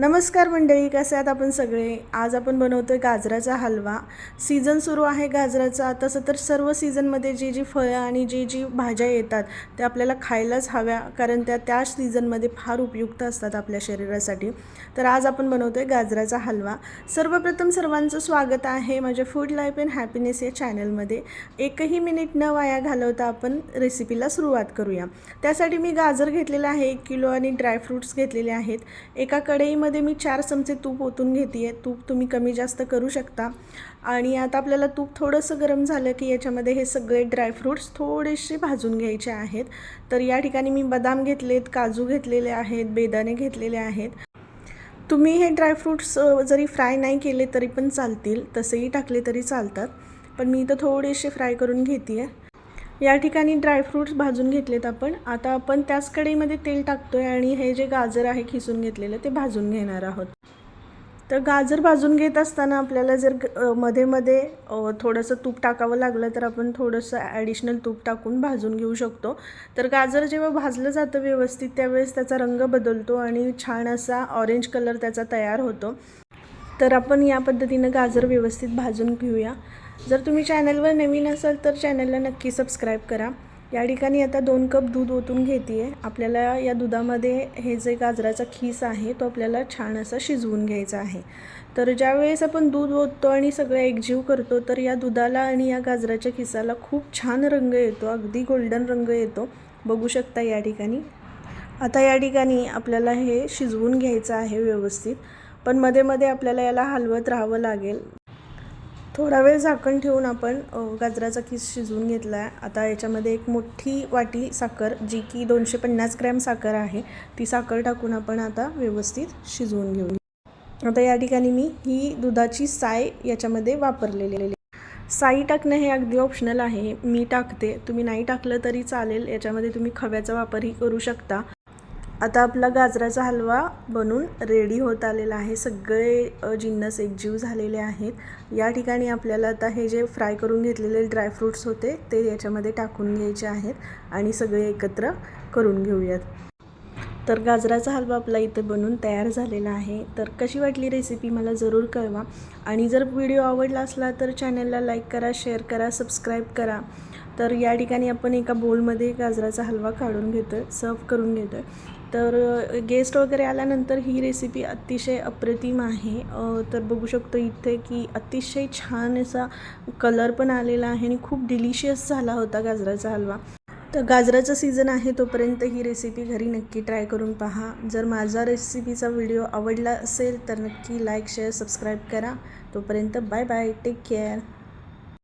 नमस्कार मंडळी कसे आहात आपण सगळे? आज आपण बनवतो आहे गाजराचा हलवा. सीझन सुरू आहे गाजराचा. तसं तर सर्व सीझनमध्ये जी जी फळं आणि जी जी भाज्या येतात त्या आपल्याला खायलाच हव्या कारण त्या त्या सीझनमध्ये फार उपयुक्त असतात आपल्या शरीरासाठी. तर आज आपण बनवतो आहे गाजराचा हलवा. सर्वप्रथम सर्वांचं स्वागत आहे माझ्या फूड लाईफ अँड हॅपीनेस या चॅनलमध्ये. एकही मिनिट न वाया घालवता आपण रेसिपीला सुरुवात करूया. त्यासाठी मी गाजर घेतलेलं आहे एक किलो आणि ड्रायफ्रूट्स घेतलेले आहेत. एका कढईमध्ये मी चार चमचे तूप ओतून घेते आहे तूप तुम्ही कमी जास्त करू शकता. आणि आता आपल्याला तूप थोडंसं गरम झालं की याच्यामध्ये हे सगळे ड्रायफ्रूट्स थोडेसे भाजून घ्यायचे आहेत. तर या ठिकाणी मी बदाम घेतलेत काजू घेतलेले आहेत बेदाणे घेतलेले आहेत. तुम्ही हे ड्रायफ्रूट्स जरी फ्राय नाही केले तरी पण चालतील. तसेही टाकले तरी चालतात. पण मी इथं थोडेसे फ्राय करून घेते आहे या ठिकाणी ड्रायफ्रूट्स भाजून घेतलेत आपण. आता आपण त्याच कढईमध्ये तेल टाकतोय आणि हे जे गाजर आहे खिसून घेतलेलं ते भाजून घेणार आहोत. तर गाजर भाजून घेत असताना आपल्याला जर ग- मध्ये मध्ये थोडंसं तूप टाकावं लागलं तर आपण थोडंसं ॲडिशनल तूप टाकून भाजून घेऊ शकतो. तर गाजर जेव्हा भाजलं जातं व्यवस्थित त्यावेळेस त्याचा रंग बदलतो आणि छान असा ऑरेंज कलर त्याचा तयार होतो. तर आपण या पद्धतीनं गाजर व्यवस्थित भाजून घेऊया. जर तुम्ही चॅनलवर नवीन असाल तर चॅनलला नक्की सबस्क्राईब करा. या ठिकाणी आता दोन कप दूध ओतून घेते आहे आपल्याला या दुधामध्ये हे जे गाजराचा खीस आहे तो आपल्याला छान असा शिजवून घ्यायचा आहे. तर ज्यावेळेस आपण दूध ओततो आणि सगळं एकजीव करतो तर या दुधाला आणि या गाजराच्या खिसाला खूप छान रंग येतो अगदी गोल्डन रंग येतो. बघू शकता या ठिकाणी. आता या ठिकाणी आपल्याला हे शिजवून घ्यायचं आहे व्यवस्थित. पण मध्ये मध्ये आपल्याला याला हलवत राहावं लागेल. थोडा वेळ झाकण ठेवून आपण गाजराचा किस शिजवून घेतला आहे आता याच्यामध्ये एक मोठी वाटी साखर जी की दोनशे पन्नास ग्रॅम साखर आहे ती साखर टाकून आपण आता व्यवस्थित शिजवून घेऊ. आता या ठिकाणी मी ही दुधाची साय याच्यामध्ये वापरलेली साई टाकणं हे अगदी ऑप्शनल आहे. मी टाकते. तुम्ही नाही टाकलं तरी चालेल. याच्यामध्ये तुम्ही खव्याचा वापरही करू शकता. आता आपला गाजराचा हलवा बनून रेडी होत आलेला आहे. सगळे जिन्नस एकजीव झालेले आहेत. या ठिकाणी आपल्याला आता हे जे फ्राय करून घेतलेले ड्रायफ्रूट्स होते ते याच्यामध्ये टाकून घ्यायचे आहेत आणि सगळे एकत्र करून घेऊयात. तर गाजराचा हलवा आपला इथे बनून तयार झालेला आहे. तर कशी वाटली रेसिपी मला जरूर कळवा. आणि जर व्हिडिओ आवडला असला तर चॅनलला लाईक करा शेअर करा सबस्क्राईब करा. तर या ठिकाणी आपण एका बोलमध्ये गाजराचा हलवा काढून घेतो आहे सर्व करून घेतो आहे तर गेस्ट वगैरे आल्यानंतर ही रेसिपी अतिशय अप्रतिम आहे. तर बघू शकतो इथे की अतिशय छान असा कलर पण आलेला आहे आणि खूप डिलिशियस झाला होता गाजराचा हलवा. तर गाजराचं सीझन आहे तोपर्यंत ही रेसिपी घरी नक्की ट्राय करून पहा. जर माझा रेसिपीचा व्हिडिओ आवडला असेल तर नक्की लाईक शेअर सबस्क्राईब करा. तोपर्यंत बाय बाय टेक केअर